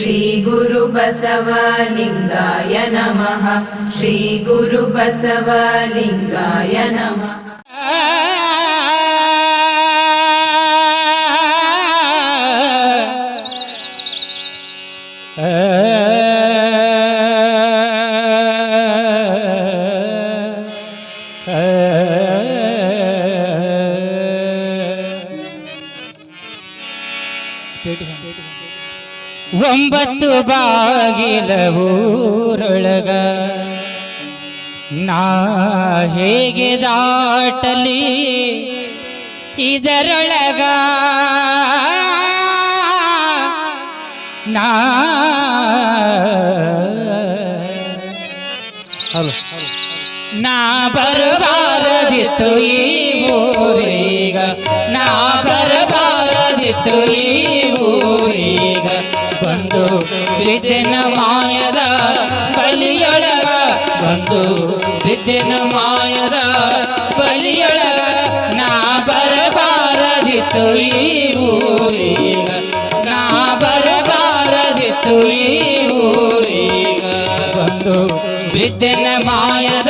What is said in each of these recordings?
श्रीगुरुबसवलिङ्गाय नमः श्रीगुरुबसवलिङ्गाय नमः Ah ಬಾಗಿಲ ಊರೊಳಗ ನಾ ಹೇಗೆ ದಾಟಲಿ? ಇದರೊಳಗ. ನಾ ನಾ ಬರಬಾರದಿತ್ತು ಈ ಊರೀಗ. ನಾ ಬರಬಾರದಿತ್ತು ಈ ಊರೀಗ. ಬಂದು ಬಿದ್ದೆನ ಮಾಯದ ಬಲಿಯೊಳಗ ಬಂದು ಬಿದ್ದೆನ ಮಾಯದ ಬಲಿಯೊಳಗ ನಾ ಬರಬಾರದಿತ್ತು ಈ ಊರೀಗ. ನಾ ಬರಬಾರದಿತ್ತು ಈ ಊರೀಗ. ಬಂದು ಬಿದ್ದೆನ ಮಾಯದ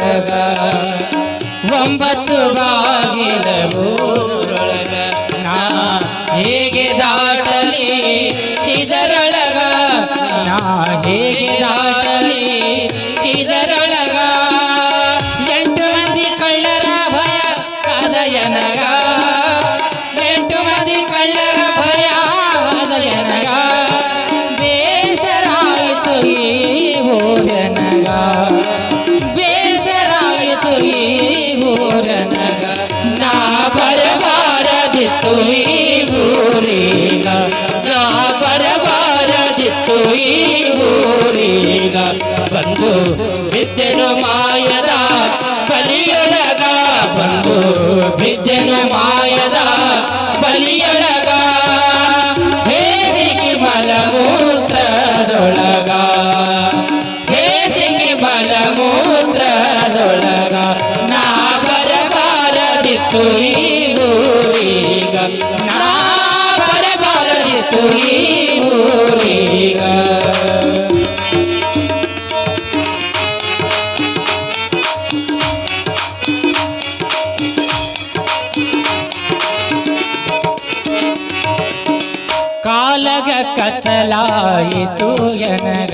ಇದರೊಳಗ ನಾ ಹೇಗೆ ದಾಟಲಿ? ಇದರೊಳಗ ಊರೀಗ ಬಂದು ಬಿದ್ದೆನು ಮಾಯದ ಬಲಿಯೊಳಗ ಬಂದು ಬಿದ್ದೆನು ಮಾಯದ ಬಲಿಯೊಳಗ ಹೇಸಿಗೆ ಮಲಮೂತ್ರದೊಳಗ ಹೇಸಿಗೆ ಮಲಮೂತ್ರದೊಳಗ ನಾ ಬರಬಾರದಿತ್ತು ಈ ಊರೀಗ ನಾ ಬರಬಾರದಿತ್ತು ಈ ಕತ್ತಲಾಯಿತು ಎನಗ.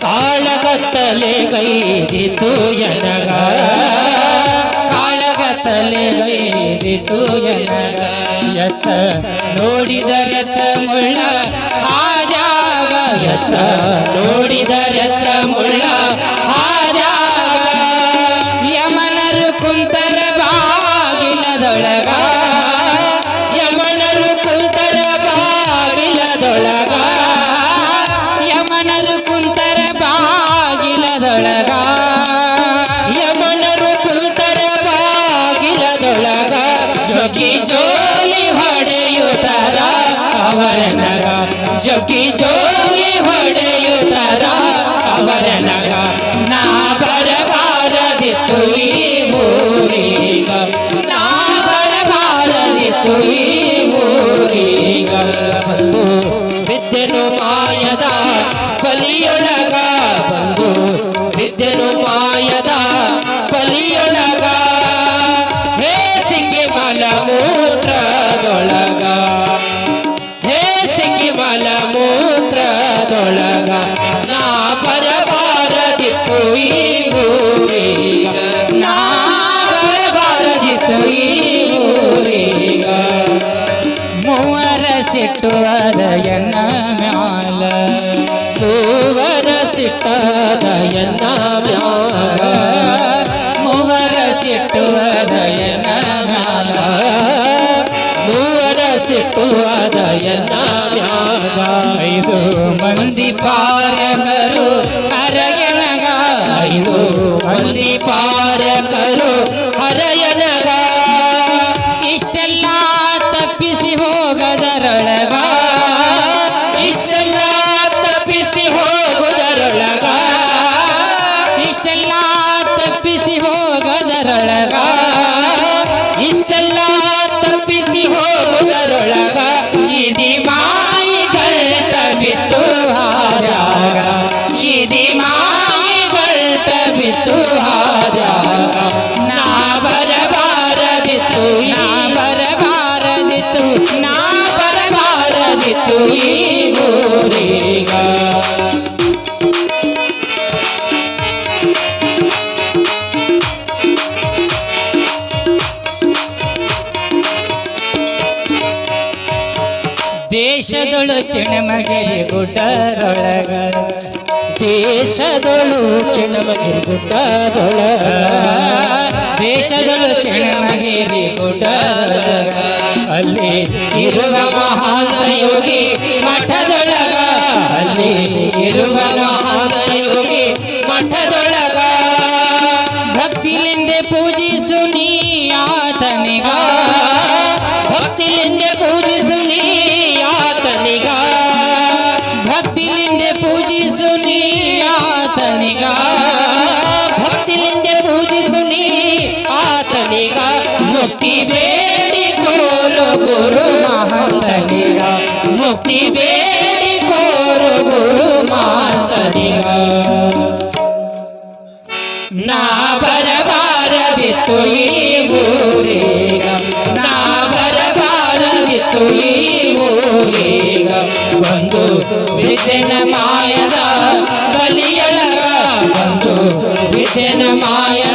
ಕಾಳಗತ್ತಲೆ ಗೈದಿತು ಎನಗ. ಕಾಳಗತ್ತಲೆ ಗೈದಿತು ಎನಗ. ಎತ್ತ ನೋಡಿದರೆತ್ತ ಮುಳ್ಳ ಆಜಾಗ ಎತ್ತ ನೋಡಿದರೆತ್ತ ಅವರನಗ ಜೊಗಿ ಜೋಲಿ ಹೊಡೆಯುತ್ತಾರ ಅವರನಗ ನಾ ಬರಬಾರದಿತ್ತು ಈ ಊರೀಗ ಮೂವರ ಸಿಟ್ಟುವದ ಎನ್ನ ಮ್ಯಾಲ ಮೂವರ ಸಿಟ್ಟದ ಎನ್ನ ಮ್ಯಾಲ ಸಿಟ್ಟುವದ ಎನ್ನ ಮ್ಯಾಲ ಮೂವರ ಸಿಟ್ಟುವದ ಎನ್ನ ಮ್ಯಾಲ ಐದು ಮಂದಿ ಪಾರಕರು ಹರಯನಗ ಐದು ಮಂದಿ ಪಾರಕರು ದೇಶದೊಳು ಚಿಣಮಗಿರಿ ಗುಡ್ಡರೊಳಗ ದೇಶದೊಳು ಚಿಣಮಗಿರಿ ಗುಡ್ಡರೊಳಗ ದೇಶದೊಳು ಚಿಣಮಗಿರಿ ಕೊಟ್ಟದೊಳಗ ಅಲ್ಲಿ ಇರುವ ಮಹಾನ ಯೋಗಿ ಮಠದೊಳಗ ಅಲ್ಲಿ ಇರುವ ಬಂದು ಮಾಯದ ಬಲಿಯೊಳಗ. ಬಂದು ವಿಜನ ಮಾಯದ